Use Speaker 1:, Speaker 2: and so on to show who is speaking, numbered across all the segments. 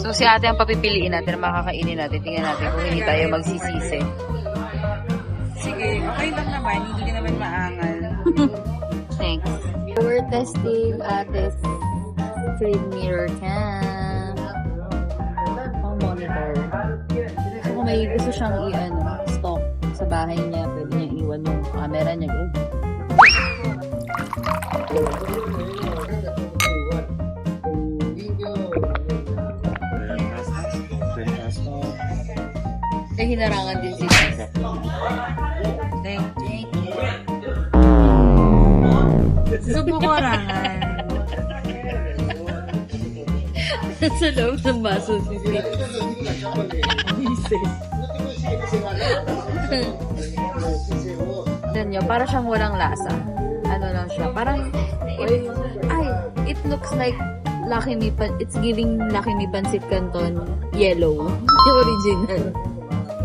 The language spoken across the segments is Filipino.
Speaker 1: So, si ate ang papipiliin natin na makakainin natin. Tingnan natin kung hindi tayo magsisisi.
Speaker 2: Sige, okay lang naman. Hindi ka naman maangal.
Speaker 1: Thanks. We're testing ate's screen mirror cam. Pang monitor. So, kung may gusto siyang i-ano, stock sa bahay niya, pwede niya iwan yung camera niya. Go. Hinarangan din si Tess.
Speaker 2: Thank you. Subukorangan.
Speaker 1: sa loob ng baso si Tess. Tignan nyo, para siyang walang lasa. Ano lang siya, parang, it, ay, it looks like Lucky Me it's giving Lucky Me Pancit Canton yellow. Yung original.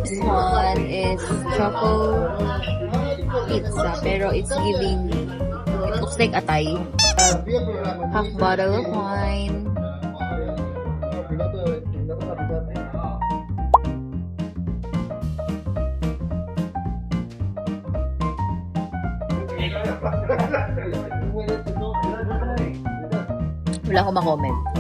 Speaker 1: This one is choco pizza, pero it's giving, it looks like atay. Half bottle of wine. Wala akong makomment.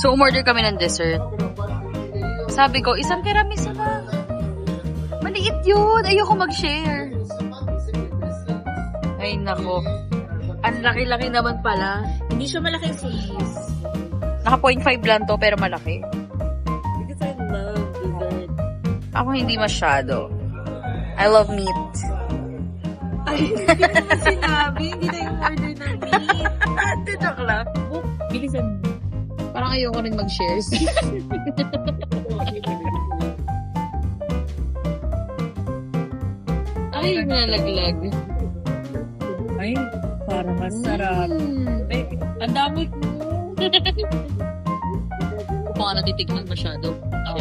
Speaker 1: So, umorder kami ng dessert. Sabi ko, isang tiramisu na. Maliit yun. Ayoko mag-share. Ay, nako. Ang laki-laki naman pala.
Speaker 2: Hindi siya malaki sis.
Speaker 1: Naka 0.5 lang to, pero malaki.
Speaker 2: Because I love dessert.
Speaker 1: Ako hindi masyado. I love meat.
Speaker 2: Ay, hindi ko sinabi. Hindi na yung order ng meat.
Speaker 1: Ate, joke lang.
Speaker 2: Bilisan mo.
Speaker 1: Parang ayoko rin mag-shares. Ay, nalaglag.
Speaker 2: Ay, para masarap.
Speaker 1: Mm.
Speaker 2: Ay, ang dami mo.
Speaker 1: Kung baka natitignan masyado. Oh.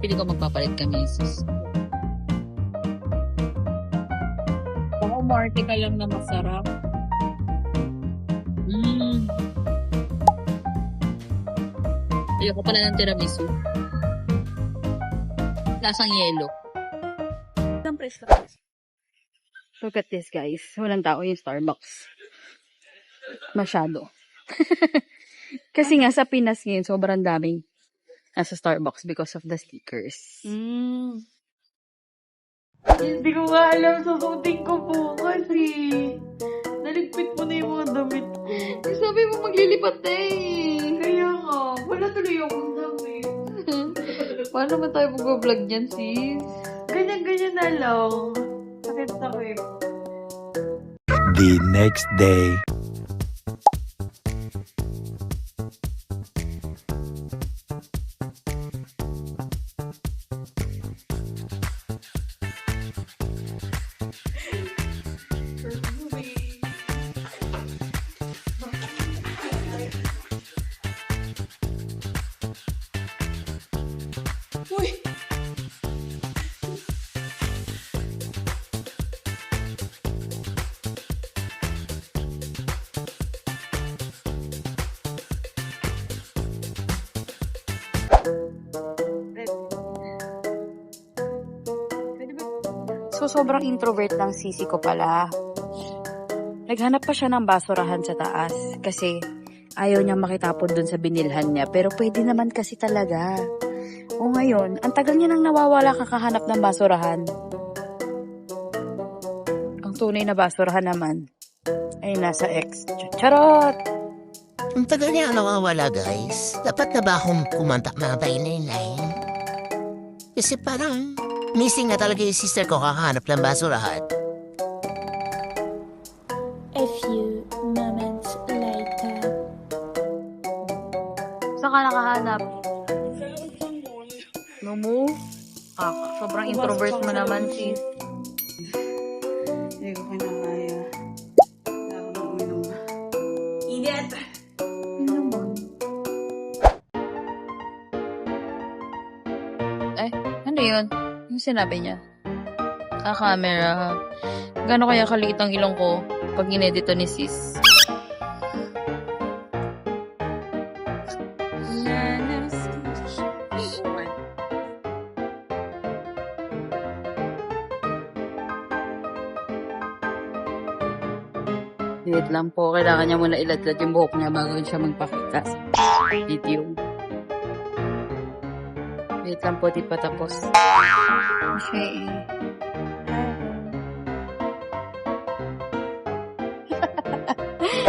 Speaker 1: Pili ko magpapalit kami, sis.
Speaker 2: Baka umarte ka lang na masarap.
Speaker 1: Ayoko pala ng tiramisu. Lasang yelo.
Speaker 2: Isang presto.
Speaker 1: Look at this, guys. Walang tao yung Starbucks. Masyado. Kasi nga sa Pinas ngayon, sobrang daming nasa Starbucks because of the stickers.
Speaker 2: Mm. Hindi ko nga alam susutin ko bukas
Speaker 1: Paano ba tayo mag-vlog niyan, sis?
Speaker 2: Ganyan-ganyan na lang. Sakit-sakit.
Speaker 3: the next day.
Speaker 1: So, sobrang introvert ng sisi ko pala. Naghanap pa siya ng basurahan sa taas kasi ayaw niyang makitapon dun sa binilhan niya. Pero pwede naman kasi talaga. O ngayon, ang tagal niya nang nawawala kakahanap ng basurahan. Ang tunay na basurahan naman ay nasa ex. Charot!
Speaker 4: Ang tagal niya nawawala, guys. Dapat na ba akong kumontak ng 999? Kasi parang missing na talaga yung sister ko kakahanap ng basurahan.
Speaker 5: A few moments later.
Speaker 1: Saan ka nakahanap? No move? Ah, sobrang introvert mo naman, sis.
Speaker 2: Hindi ko kinakaya. Nang uminom. Init!
Speaker 1: Eh, ano Ano yun? Yung sinabi niya? Ah, camera. Gano'n kaya kaliit ang ilong ko pag inedito ni sis? Wait lang po, kailangan niya muna iladlad yung buhok niya bago siya magpakita sa video. Wait lang po, di pa tapos. Okay.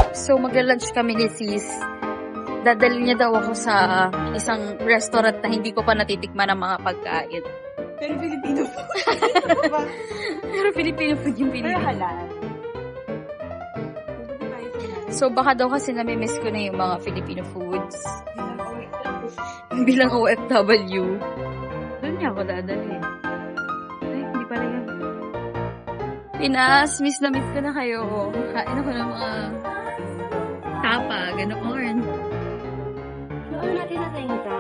Speaker 1: so, magla-lunch kami ni sis. Dadali niya daw ako sa isang restaurant na hindi ko pa natitikman ng mga pagkain.
Speaker 2: Pero Filipino po.
Speaker 1: Pero Filipino food yung
Speaker 2: Pero
Speaker 1: pinili.
Speaker 2: halal.
Speaker 1: So, baka daw kasi nami-miss ko na yung mga Filipino foods. Bilang OFW. Doon niya ako dadalhin. Ay, hindi pala yun. Pinas, miss na miss ko na kayo. Kain ako ng mga tapa, ganoon.
Speaker 6: Ano natin na tayo ka?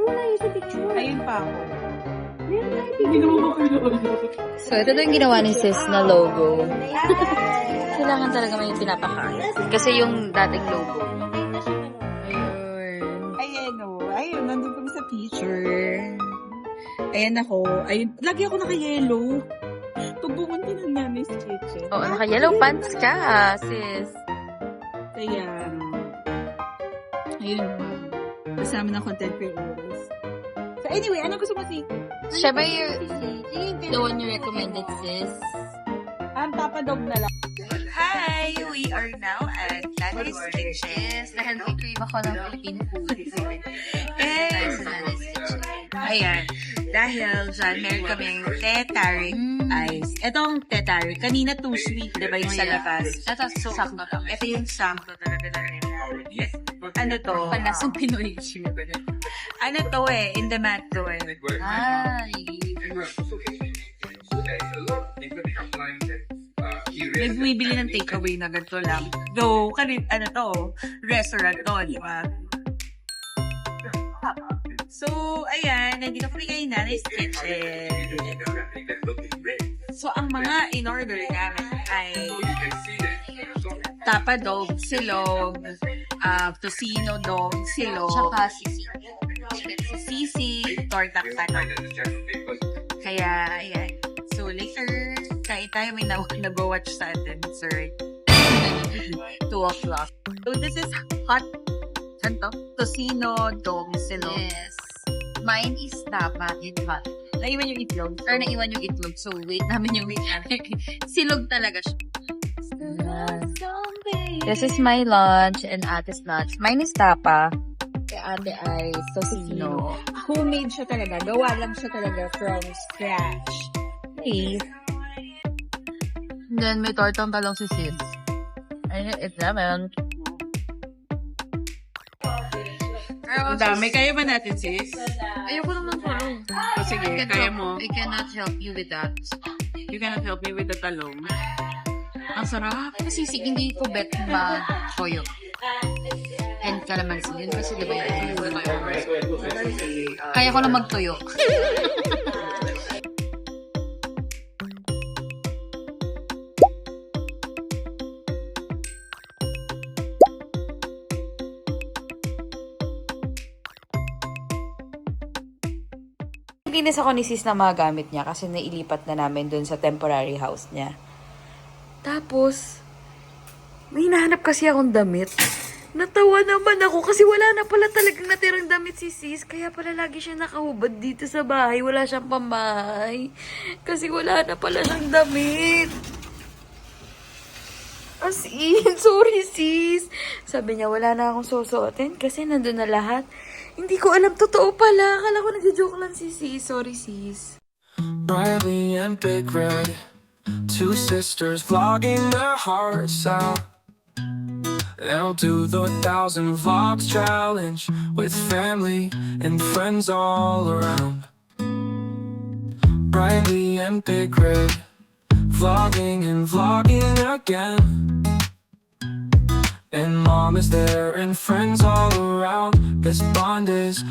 Speaker 6: Wala yung sa picture.
Speaker 2: Ayun pa ako.
Speaker 6: Meron tayo
Speaker 2: yun.
Speaker 1: So, ito daw yung ginawa ni sis na logo. Kailangan talaga may pinapakain. Kasi yung dating logo.
Speaker 2: Ayan ako. Ayun, lagi ako naka-yellow. Tubukan ko ng nanay's kitchen.
Speaker 1: Oo, naka-yellow pants ka, sis.
Speaker 2: Kaya, ayun. Kasama ng content creators. So anyway, ano gusto mo si?
Speaker 1: Siya ba yung the one you recommended, sis?
Speaker 2: Ang papadog na lang.
Speaker 7: Hi! We are now at Nanny's Kitchen.
Speaker 1: Dahil may crave ako ng Philippine food.
Speaker 7: And, ayan. Dahil dyan, meron kaming tetarik
Speaker 1: Mm.
Speaker 7: ice. Itong tetarik, kanina too sweet, di ba yung sa labas?
Speaker 1: Ito, sakto lang.
Speaker 7: Ito yung sakto talaga na Ano to?
Speaker 1: Panlasang Pinoy.
Speaker 7: Ano to eh? In the mat to eh.
Speaker 1: Ay.
Speaker 7: Nagbibili ng takeaway na ganito lang. Though, kanit, ano to, restaurant to, di ba? So, ayan, nandito kami kay Nanay's Kitchen. So, ang mga in-order namin ay tapa dog, silog, uh, tocino dog, silog,
Speaker 1: Tsaka sisi.
Speaker 7: sisi, tortang tanong. Kaya, ayan. So, later, kain tayo may na- nag-watch sa atin, sir. 2 o'clock. So, this is hot, ano to? Tocino, dog, silog.
Speaker 1: Yes. Mine is tapa and hot.
Speaker 7: Naiwan yung itlog.
Speaker 1: Or naiwan yung itlog. So, wait namin yung Silog talaga siya. This is my lunch and ate's lunch. Mine is tapa. Kay ate ay tocino.
Speaker 2: Homemade siya talaga. Gawa lang siya talaga from scratch.
Speaker 1: Please. Then, may tortang talong si sis. Ay, it's naman.
Speaker 7: Ang dami. Kaya ba natin, sis?
Speaker 1: Ayoko naman tulong.
Speaker 7: O sige, kaya mo.
Speaker 1: I cannot help you with that.
Speaker 7: You cannot help me with the talong.
Speaker 1: Ang sarap. Kasi si, hindi ko bet ba toyo. And calamansi. Yun kasi diba yung Kaya ko na magtuyo. Naglinis ako ni sis na mga gamit niya kasi nailipat na namin dun sa temporary house niya. Tapos, may hinahanap kasi akong damit. Natawa naman ako kasi wala na pala talagang natirang damit si sis. Kaya pala lagi siya nakahubad dito sa bahay. Wala siyang pambahay. Kasi wala na pala siyang damit. As in, sorry sis. Sabi niya, wala na akong susuotin kasi nandun na lahat. Hindi ko alam, totoo pala. Akala ko nagjo-joke lang si sis. Sorry sis.
Speaker 8: Riley and Big Red, two sisters vlogging their hearts out. They'll do the thousand vlogs challenge with family and friends all around. Riley and Big Red, vlogging and vlogging again. And mom is there and friends all around. This bond is